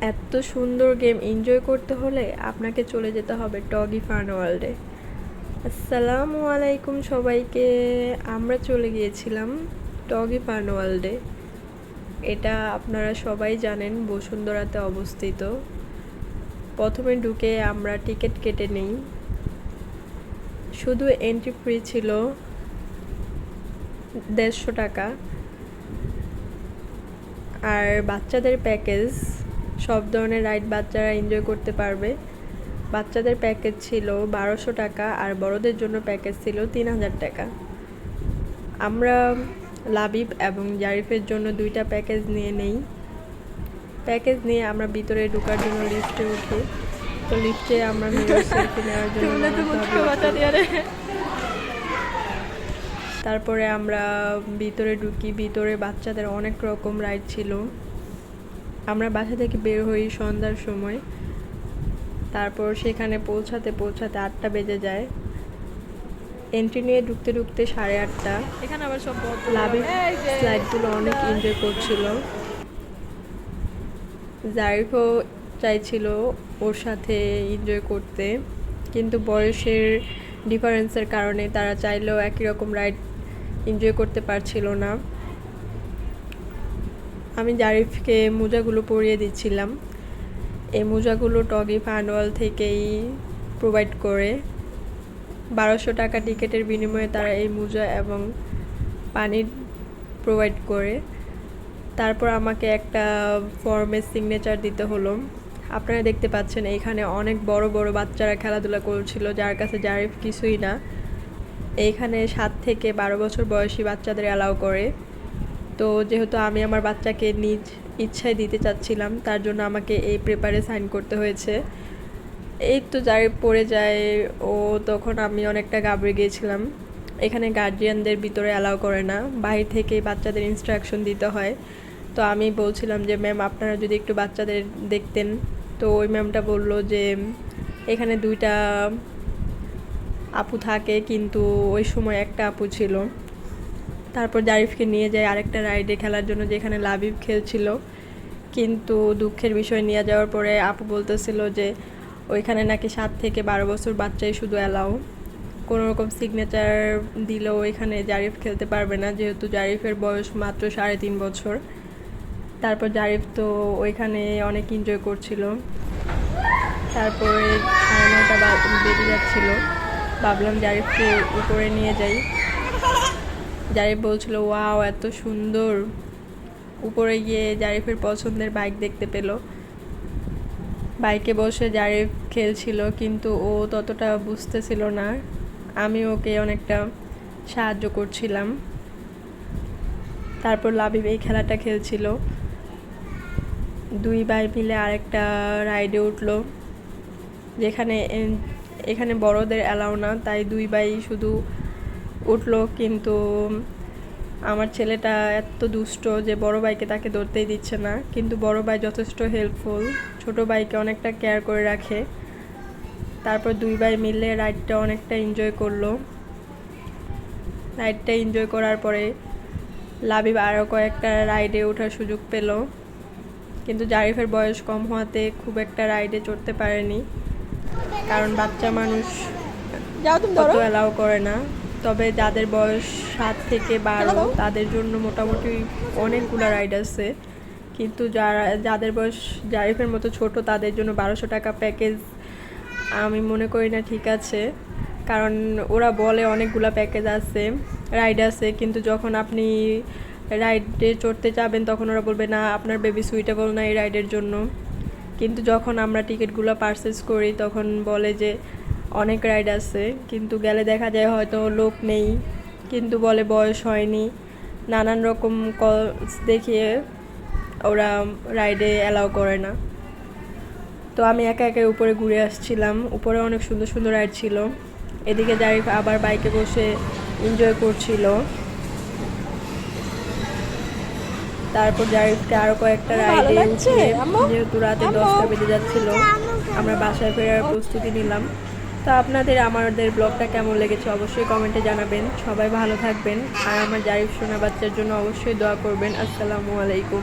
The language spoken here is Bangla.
এত সুন্দর গেম এনজয় করতে হলে আপনাকে চলে যেতে হবে টগি ফান ওয়ার্ল্ডে আসসালামু আলাইকুম সবাইকে। আমরা চলে গিয়েছিলাম টগি ফান ওয়ার্ল্ডে এটা আপনারা সবাই জানেন, বসুন্ধরাতে অবস্থিত। প্রথমে ঢুকে আমরা টিকিট কেটে নিই। শুধু এন্ট্রি ফ্রি ছিল দেড়শো টাকা। আর বাচ্চাদের প্যাকেজ সব ধরনের রাইড বাচ্চারা এনজয় করতে পারবে। বাচ্চাদের প্যাকেজ ছিল বারোশো টাকা আর বড়দের জন্য প্যাকেজ ছিল তিন হাজার টাকা। আমরা লাবিব এবং জারিফের জন্য দুইটা প্যাকেজ নিয়ে নেই। প্যাকেজ নিয়ে আমরা ভিতরে ঢোকার জন্য লিফটে উঠি। তো লিফটে আমরা মিরর সেলফি নেওয়ার জন্য তারপরে আমরা ভিতরে ঢুকি ভিতরে বাচ্চাদের অনেক রকম রাইড ছিল আমরা বাসা থেকে বের হই সন্ধ্যার সময়। তারপর সেখানে পৌঁছাতে পৌঁছাতে আটটা বেজে যায়। এন্ট্রি নিয়ে ঢুকতে ঢুকতে সাড়ে আটটা। এখানে আবার সব লাভি স্লাইডগুলো অনেক এনজয় করছিল। জারিফও চাইছিল ওর সাথে এনজয় করতে। কিন্তু বয়সের ডিফারেন্সের কারণে তারা চাইলেও একই রকম রাইড এনজয় করতে পারছিল না। আমি জারিফকে মোজাগুলো পরিয়ে দিচ্ছিলাম। এই মোজাগুলো টগি ফানওয়াল থেকেই প্রোভাইড করে। বারোশো টাকা টিকিটের বিনিময়ে তারা এই মোজা এবং পানি প্রোভাইড করে। তারপর আমাকে একটা ফর্মের সিগনেচার দিতে হলো। আপনারা দেখতে পাচ্ছেন, এখানে অনেক বড় বড় বাচ্চারা খেলাধুলা করছিল, যার কাছে জারিফ কিছুই না। এইখানে সাত থেকে বারো বছর বয়সী বাচ্চাদের অ্যালাউ করে। তো যেহেতু আমি আমার বাচ্চাকে নিজ ইচ্ছায় দিতে চাচ্ছিলাম, তার জন্য আমাকে এই পেপারে সাইন করতে হয়েছে। এই তো যার পড়ে যায়, ও তখন আমি অনেকটা গাবড়ে গিয়েছিলাম। এখানে গার্জিয়ানদের ভিতরে অ্যালাউ করে না বাইরে থেকে বাচ্চাদের ইনস্ট্রাকশন দিতে হয়। তো আমি বলছিলাম যে ম্যাম আপনারা যদি একটু বাচ্চাদের দেখতেন। তো ওই ম্যামটা বলল যে, এখানে দুইটা আপু থাকে, কিন্তু ওই সময় একটা আপু ছিল। তারপর জারিফকে নিয়ে যায় আরেকটা রাইডে খেলার জন্য যেখানে লাবিব খেলছিল। কিন্তু দুঃখের বিষয় নিয়ে যাওয়ার পরে আপু বলতেছিল যে ওইখানে নাকি সাত থেকে বারো বছর বাচ্চাই শুধু অ্যালাও কোনো রকম সিগনেচার দিলেও এখানে জারিফ খেলতে পারবে না, যেহেতু জারিফের বয়স মাত্র সাড়ে তিন বছর। তারপর জারিফ তো ওইখানে অনেক এনজয় করছিল। তারপরে সাড়ে নটা বা- বেজে যাচ্ছিল। ভাবলাম জারিফকে উপরে নিয়ে যাই। জারিফ বলছিল, ওয়াও, এত সুন্দর। উপরে গিয়ে জারিফের পছন্দের বাইক দেখতে পেল। বাইকে বসে জারিফ খেলছিল, কিন্তু ও ততটা বুঝতেছিল না। আমি ওকে অনেকটা সাহায্য করছিলাম। তারপর লাবিব এই খেলাটা খেলছিল। দুই ভাই মিলে আরেকটা রাইডে উঠল। যেখানে এখানে বড়দের অ্যালাউ না, তাই দুই ভাই শুধু উঠল কিন্তু আমার ছেলেটা এত দুষ্ট যে বড় ভাইকে তাকে ধরতেই দিচ্ছে না। কিন্তু বড় ভাই যথেষ্ট হেল্পফুল ছোট ভাইকে অনেকটা কেয়ার করে রাখে। তারপর দুই ভাই মিলে রাইডটা অনেকটা এনজয় করল। রাইডটা এনজয় করার পরে লাবিব আরও কয়েকটা রাইডে ওঠার সুযোগ পেল। কিন্তু জারিফের বয়স কম হওয়াতে খুব একটা রাইডে চড়তে পারেনি। কারণ বাচ্চা মানুষ অত অ্যালাউ করে না। তবে যাদের বয়স সাত থেকে বারো তাদের জন্য মোটামুটি অনেকগুলো রাইড আছে। কিন্তু যারা যাদের বয়স জারিফের মতো ছোট তাদের জন্য বারোশো টাকা প্যাকেজ আমি মনে করি না ঠিক আছে। কারণ ওরা বলে অনেকগুলো প্যাকেজ আছে রাইড আছে কিন্তু যখন আপনি রাইডে চড়তে যাবেন তখন ওরা বলবে না আপনার বেবি সুইটেবল না এই রাইডের জন্য। কিন্তু যখন আমরা টিকিটগুলো পারচেস করি তখন বলে যে অনেক রাইড আছে কিন্তু গেলে দেখা যায় হয়তো লোক নেই কিন্তু বলে বয়স হয়নি। নানান রকম কলস দেখিয়ে ওরা রাইডে অ্যালাউ করে না। তো আমি একা একা উপরে ঘুরে আসছিলাম উপরে অনেক সুন্দর সুন্দর রাইড ছিল। এদিকে জারিফ আবার বাইকে বসে এনজয় করছিল। তারপর জারিফকে আরও কয়েকটা রাইডে উঠিয়ে যেহেতু রাতে দশটা বেজে যাচ্ছিল আমরা বাসায় ফেরার প্রস্তুতি নিলাম। তো আপনাদের, আমাদের ব্লগটা কেমন লেগেছে অবশ্যই কমেন্টে জানাবেন। সবাই ভালো থাকবেন। আর আমার জারিফ সোনা বাচ্চার জন্য অবশ্যই দোয়া করবেন। আসসালামু আলাইকুম।